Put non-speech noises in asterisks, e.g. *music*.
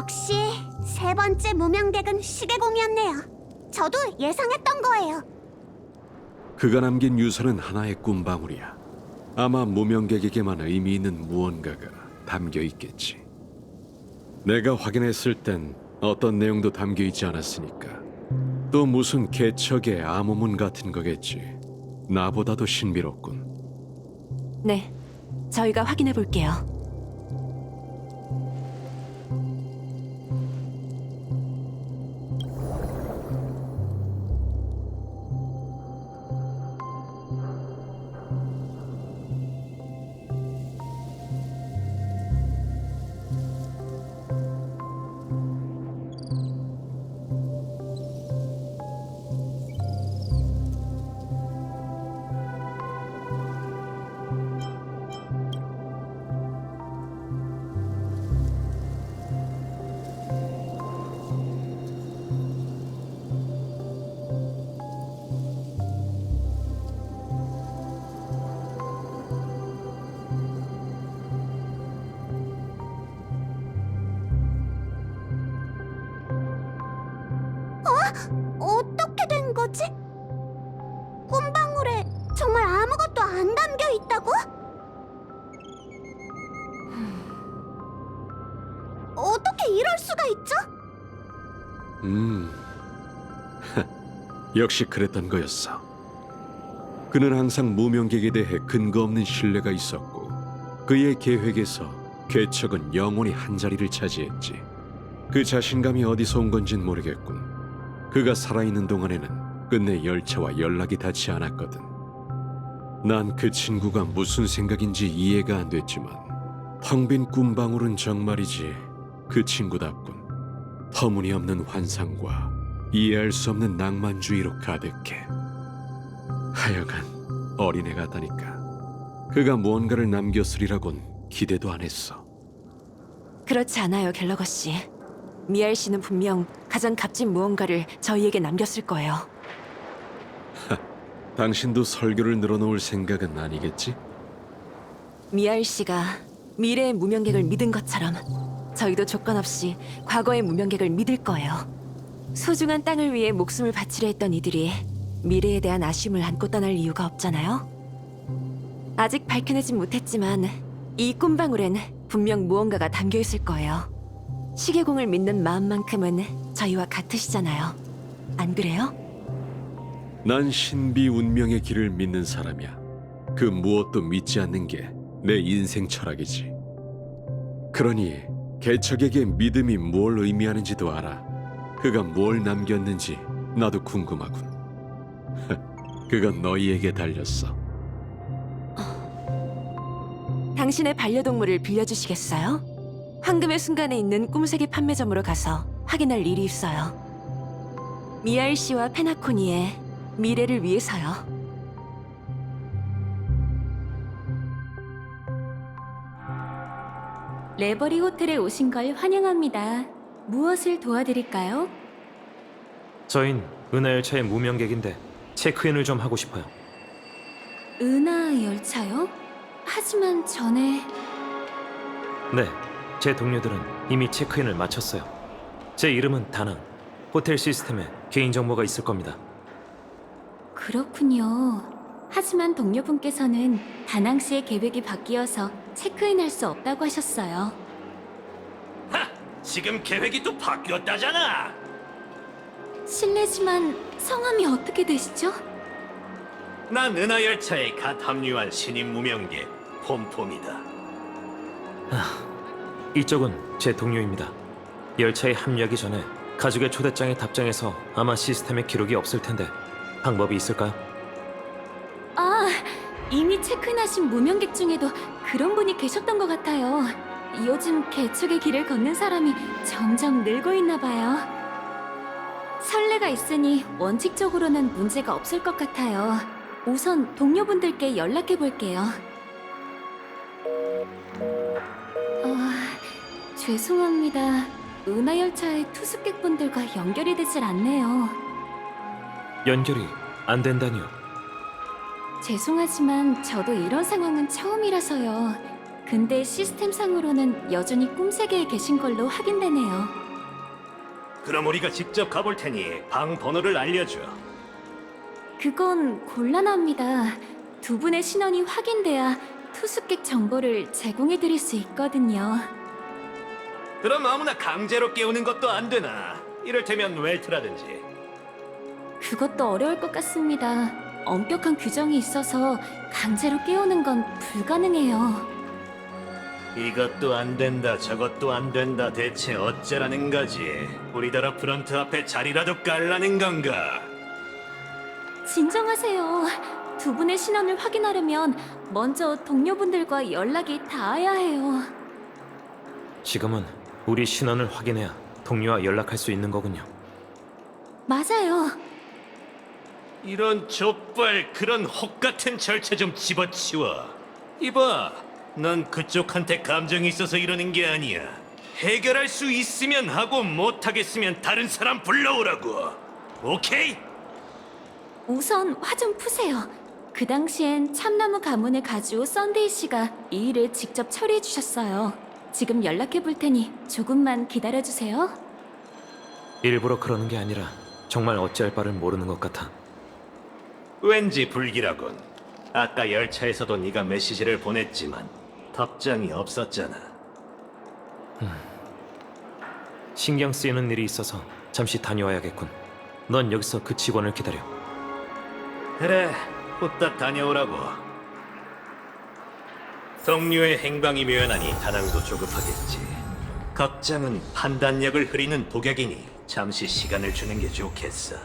역시 세 번째 무명객은 시계공이었네요. 저도 예상했던 거예요. 그가 남긴 유서는 하나의 꿈방울이야. 아마 무명객에게만 의미 있는 무언가가 담겨 있겠지. 내가 확인했을 땐 어떤 내용도 담겨 있지 않았으니까. 또 무슨 개척의 암호문 같은 거겠지. 나보다도 신비롭군. 네, 저희가 확인해 볼게요. 어떻게 된 거지? 꿈방울에 정말 아무것도 안 담겨 있다고? 어떻게 이럴 수가 있죠? 음, *laughs* 역시 그랬던 거였어. 그는 항상 무명객에 대해 근거 없는 신뢰가 있었고 그의 계획에서 개척은 영원히 한 자리를 차지했지. 그 자신감이 어디서 온 건진 모르겠군. 그가 살아있는 동안에는 끝내 열차와 연락이 닿지 않았거든. 난 그 친구가 무슨 생각인지 이해가 안 됐지만 텅 빈 꿈방울은 정말이지 그 친구답군. 터무니없는 환상과 이해할 수 없는 낭만주의로 가득해. 하여간 어린애 같다니까. 그가 무언가를 남겼으리라곤 기대도 안 했어. 그렇지 않아요, 갤러거 씨. 미알 씨는 분명 가장 값진 무언가를 저희에게 남겼을 거예요. *laughs* 당신도 설교를 늘어놓을 생각은 아니겠지? 미알 씨가 미래의 무명객을 믿은 것처럼 저희도 조건 없이 과거의 무명객을 믿을 거예요. 소중한 땅을 위해 목숨을 바치려 했던 이들이 미래에 대한 아쉬움을 안고 떠날 이유가 없잖아요. 아직 밝혀내진 못했지만 이 꿈방울엔 분명 무언가가 담겨 있을 거예요. 시계공을 믿는 마음만큼은 저희와 같으시잖아요. 안 그래요? 난 신비 운명의 길을 믿는 사람이야. 그 무엇도 믿지 않는 게 내 인생 철학이지. 그러니 개척에게 믿음이 뭘 의미하는지도 알아. 그가 뭘 남겼는지 나도 궁금하군. *laughs* 그건 너희에게 달렸어. 당신의 반려동물을 빌려주시겠어요? 황금의 순간에 있는 꿈세계 판매점으로 가서 확인할 일이 있어요. 미알 씨와 페나코니의 미래를 위해서요. 레버리 호텔에 오신 걸 환영합니다. 무엇을 도와드릴까요? 저흰 은하 열차의 무명객인데 체크인을 좀 하고 싶어요. 은하 열차요? 하지만 전에 네, 제 동료들은 이미 체크인을 마쳤어요. 제 이름은 다낭. 호텔 시스템에 개인정보가 있을 겁니다. 그렇군요. 하지만 동료분께서는 다낭 씨의 계획이 바뀌어서 체크인할 수 없다고 하셨어요. 지금 계획이 또 바뀌었다잖아. 실례지만 성함이 어떻게 되시죠? 난 은하 열차에 갓 합류한 신임 무명계 폼폼이다. 이쪽은 제 동료입니다. 열차에 합류하기 전에 가족의 초대장에 답장해서 아마 시스템에 기록이 없을 텐데 방법이 있을까요? 아, 이미 체크인하신 무명객 중에도 그런 분이 계셨던 것 같아요. 요즘 개척의 길을 걷는 사람이 점점 늘고 있나 봐요. 선례가 있으니 원칙적으로는 문제가 없을 것 같아요. 우선 동료분들께 연락해 볼게요. 아, 죄송합니다. 은하열차의 투숙객분들과 연결이 되질 않네요. 연결이 안 된다니요. 죄송하지만 저도 이런 상황은 처음이라서요. 근데 시스템상으로는 여전히 꿈세계에 계신 걸로 확인되네요. 그럼 우리가 직접 가볼 테니 방 번호를 알려줘. 그건 곤란합니다. 두 분의 신원이 확인돼야 투숙객 정보를 제공해 드릴 수 있거든요. 그럼 아무나 강제로 깨우는 것도 안 되나? 이를테면 웰트라든지. 그것도 어려울 것 같습니다. 엄격한 규정이 있어서 강제로 깨우는 건 불가능해요. 이것도 안 된다, 저것도 안 된다. 대체 어쩌라는 거지? 우리나라 프런트 앞에 자리라도 깔라는 건가? 진정하세요. 두 분의 신원을 확인하려면 먼저 동료분들과 연락이 닿아야 해요. 지금은 우리 신원을 확인해야 동료와 연락할 수 있는 거군요. 맞아요. 이런 족발 그런 혹 같은 절차 좀 집어치워. 이봐, 넌 그쪽한테 감정이 있어서 이러는 게 아니야. 해결할 수 있으면 하고 못하겠으면 다른 사람 불러오라고. 오케이? 우선 화 좀 푸세요. 그 당시엔 참나무 가문의 가주 썬데이 씨가 이 일을 직접 처리해 주셨어요. 지금 연락해 볼 테니 조금만 기다려 주세요. 일부러 그러는 게 아니라 정말 어찌할 바를 모르는 것 같아. 왠지 불길하군. 아까 열차에서도 네가 메시지를 보냈지만 답장이 없었잖아. 신경 쓰이는 일이 있어서 잠시 다녀와야겠군. 넌 여기서 그 직원을 기다려. 그래, 후딱 다녀오라고. 동료의 행방이 묘연하니 다낭도 조급하겠지. 걱정은 판단력을 흐리는 독약이니 잠시 시간을 주는 게 좋겠어.